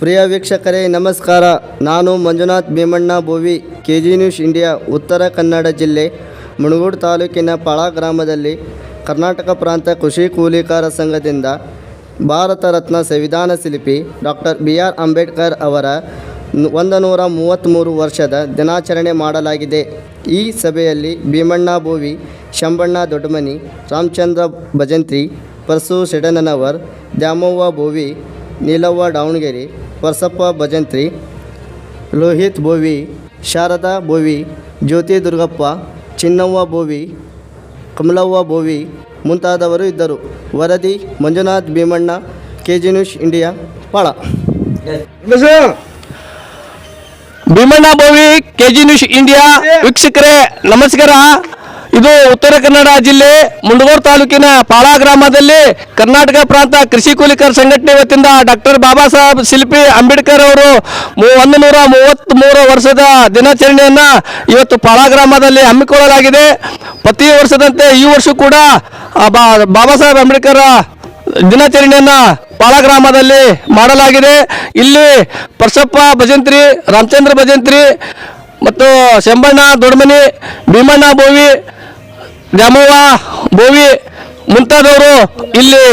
ಪ್ರಿಯ ವೀಕ್ಷಕರೇ, ನಮಸ್ಕಾರ. ನಾನು Manjunath Bhimanna Bovi K G news India, Uttara Kannada ಜಿಲ್ಲೆ, ಮುಣಗೂಡು ತಾಲೂಕಿನ ಪಾಳ ಗ್ರಾಮದಲ್ಲಿ ಕರ್ನಾಟಕ ಪ್ರಾಂತ ಕೃಷಿ ಕೂಲಿಕಾರ ಸಂಘದಿಂದ ಭಾರತ ರತ್ನ ಸಂವಿಧಾನ ಶಿಲ್ಪಿ ಡಾಕ್ಟರ್ ಬಿ ಆರ್ ಅಂಬೇಡ್ಕರ್ ಅವರ ಒಂದು ನೂರ ಮೂವತ್ತ್ಮೂರು ವರ್ಷದ ದಿನಾಚರಣೆ ಮಾಡಲಾಗಿದೆ. ಈ ಸಭೆಯಲ್ಲಿ ಭೀಮಣ್ಣ ಬೋವಿ ಶಂಬಣ್ಣ ದೊಡ್ಡಮನಿ, ರಾಮಚಂದ್ರ ಭಜಂತ್ರಿ, ಪರಸು ಸೆಡನನವರ್ ದ್ಯಾಮವ್ವ ಬೋವಿ ನೀಲವ್ವ ದಾವಣಗೆರೆ ಪರಸಪ್ಪ ಭಜಂತ್ರಿ ಲೋಹಿತ್ ಬೋವಿ ಶಾರದಾ ಬೋವಿ ಜ್ಯೋತಿ ದುರ್ಗಪ್ಪ ಚಿನ್ನವ್ವ ಬೋವಿ ಕಮಲವ್ವ ಬೋವಿ ಮುಂತಾದವರು ಇದ್ದರು. ವರದಿ Manjunath Bhimanna K G news India Pala. Bhimanna Bovi KG news India ವೀಕ್ಷಕರೇ ನಮಸ್ಕಾರ. ಇದು ಉತ್ತರ ಕನ್ನಡ ಜಿಲ್ಲೆ ಮುಂಡಗೋರ್ ತಾಲೂಕಿನ ಪಾಳ ಗ್ರಾಮದಲ್ಲಿ ಕರ್ನಾಟಕ ಪ್ರಾಂತ ಕೃಷಿ ಕೂಲಿಕರ ಸಂಘಟನೆ ವತಿಯಿಂದ ಡಾಕ್ಟರ್ ಬಾಬಾ ಸಾಹೇಬ್ ಶಿಲ್ಪಿ ಅಂಬೇಡ್ಕರ್ ಅವರು ಒಂದು ನೂರ ಮೂವತ್ತ್ಮೂರು ವರ್ಷದ ದಿನಾಚರಣೆಯನ್ನ ಇವತ್ತು ಪಾಳ ಗ್ರಾಮದಲ್ಲಿ ಹಮ್ಮಿಕೊಳ್ಳಲಾಗಿದೆ. ಪ್ರತಿ ವರ್ಷದಂತೆ ಈ ವರ್ಷ ಕೂಡ ಬಾಬಾ ಸಾಹೇಬ್ ಅಂಬೇಡ್ಕರ್ ದಿನಾಚರಣೆಯನ್ನ ಪಾಳ ಗ್ರಾಮದಲ್ಲಿ ಮಾಡಲಾಗಿದೆ. ಇಲ್ಲಿ ಪರಸಪ್ಪ ಭಜಂತ್ರಿ, ರಾಮಚಂದ್ರ ಭಜಂತ್ರಿ ಮತ್ತು ಶಂಬಣ್ಣ ದೊಡ್ಮನಿ, ಭೀಮಣ್ಣ ಬೋವಿ ದ್ಯಾಮವ್ವ ಬೋವಿ ಮುಂತಾದವರು ಇಲ್ಲಿ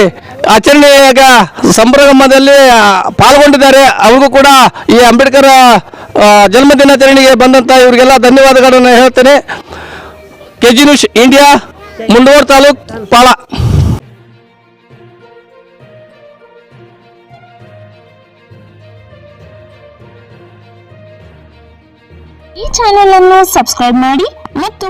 ಆಚರಣೆಯಾಗ ಸಂಭ್ರಮದಲ್ಲಿ ಪಾಲ್ಗೊಂಡಿದ್ದಾರೆ. ಅವ್ರಿಗೂ ಕೂಡ ಈ ಅಂಬೇಡ್ಕರ್ ಜನ್ಮ ದಿನಾಚರಣೆಗೆ ಬಂದಂಥ ಇವರಿಗೆಲ್ಲ ಧನ್ಯವಾದಗಳನ್ನು ಹೇಳ್ತೇನೆ. K G news India, Mundgod taluk, Pala. ಈ ಚಾನೆಲ್ ಅನ್ನು ಸಬ್ಸ್ಕ್ರೈಬ್ ಮಾಡಿ ಮತ್ತು